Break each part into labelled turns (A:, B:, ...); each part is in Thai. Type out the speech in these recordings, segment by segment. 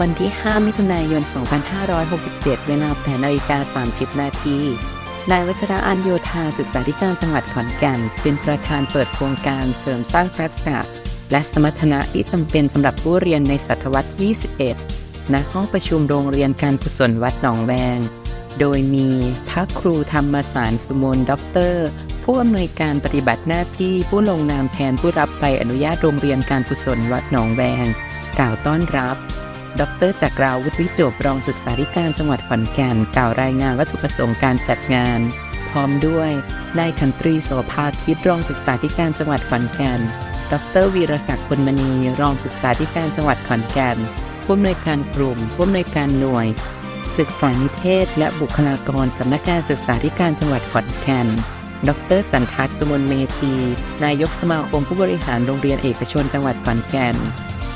A: วันที่ 5 มิถุนายน 2567 เวลา8นาฬิกา30 นาที นายวัชระอันโยธาศึกษาธิการจังหวัดขอนแก่น เป็นประธานเปิดโครงการเสริมสร้างทักษะและสมรรถนะที่จำเป็นสำหรับผู้เรียนในศตวรรษ 21 ณ ห้องประชุมโรงเรียนการกุศลวัดหนองแวง โดยมีพระครูธรรมสารสุมนด็อกเตอร์ ผู้อำนวยการปฏิบัติหน้าที่ผู้ลงนามแทนผู้รับใบอนุญาตโรงเรียนการกุศลวัดหนองแวง กล่าวต้อนรับ ดรจักราวุฒิวิจบรองศึกษาธิการจังหวัดขอนแก่นกล่าวรายงานวัตถุประสงค์การจัดงาน พร้อมด้วยนายคันตรีโสภาคิดรองศึกษาธิการจังหวัดขอนแก่น ดรวีรศักดิ์พลมณีรองศึกษาธิการจังหวัดขอนแก่นผู้อำนวยการกลุ่มผู้อำนวยการหน่วย ศึกษานิเทศ และบุคลากรสำนักงานศึกษาธิการจังหวัดขอนแก่นดรสันทัศน์สมนเมธี นายกสมาคมผู้บริหารโรงเรียนเอกชนจังหวัดขอนแก่น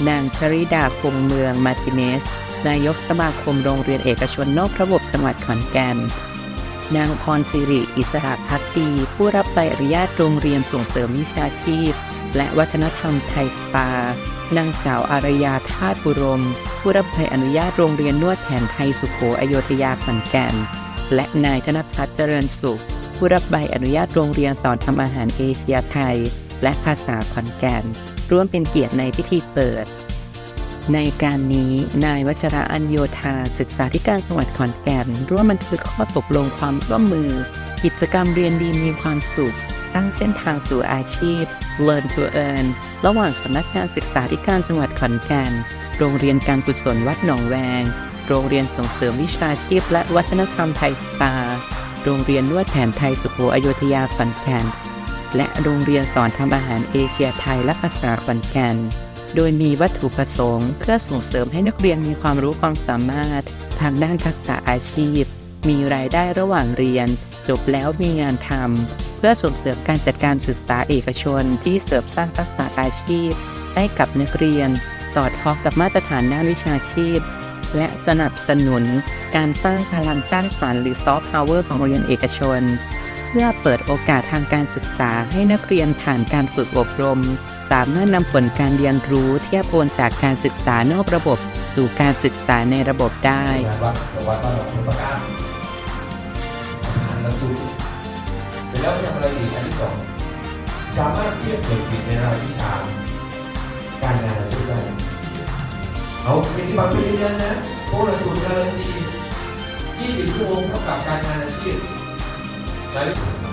A: นางชริดาคงเมืองมาติเนส นายกสมาคมโรงเรียนเอกชนนอกระบบจังหวัดขอนแก่น นางพรสิริ อิสระพักดีผู้รับใบอนุญาตโรงเรียนส่งเสริมวิชาชีพ และวัฒนธรรมไทยสปานางสาวอารยาธาตุบุรม ผู้รับใบอนุญาตโรงเรียนนวดแผนไทยสุโขอโยธยาขอนแก่น และนายธนพัฒน์เจริญสุข ผู้รับใบอนุญาตโรงเรียนสอนทำอาหารเอเชียไทย และภาษาขอนแก่นร่วมเป็นเกียรติในพิธีเปิด ในการนี้นายวัชระอัญโยธาศึกษาธิการจังหวัดขอนแก่น ร่วมบันทึกข้อตกลงความร่วมมือ กิจกรรมเรียนดีมีความสุข ตั้งเส้นทางสู่อาชีพ Learn to Earn ระหว่างสำนักงานศึกษาธิการจังหวัดขอนแก่น โรงเรียนการกุศลวัดหนองแวง โรงเรียนส่งเสริมวิชาชีพ และวัฒนธรรมไทยสปา โรงเรียนนวดแผนไทยสุโขอโยธยาขอนแก่น และโรงเรียนสอนทำอาหารเอเชียไทยและภาษาขอนแก่น โดยมีวัตถุประสงค์ เพื่อส่งเสริมให้นักเรียนมีความรู้ความสามารถ ทางด้านทักษะอาชีพ มีรายได้ระหว่างเรียน จบแล้วมีงานทำเพื่อส่งเสริมการจัดการศึกษาเอกชน ที่เสริมสร้างทักษะอาชีพ ให้กับนักเรียน สอดคล้องกับมาตรฐานด้านวิชาชีพ และสนับสนุน การสร้างพลังสร้างสรรค์หรือซอฟต์พาวเวอร์ของโรงเรียนเอกชน เพื่อเปิดโอกาสทางการศึกษาให้นักเรียนผ่านการฝึกอบรม สามารถนำผลการเรียนรู้เทียบโอนจากการศึกษานอกระบบสู่การศึกษาในระบบได้
B: วัดแต่วัดบ้านเราคุณประกาศผ่านหลักสูตรเสร็จแล้วทำอะไรอีกอันที่สองสามารถเทียบเด็กผิดในรายวิชา การงานอาชีพได้เอาเป็นที่บังคับเรียนนะโพหลักสูตรการันตี20ชั่วโมงเท่ากับการงานอาชีพ รายวิชา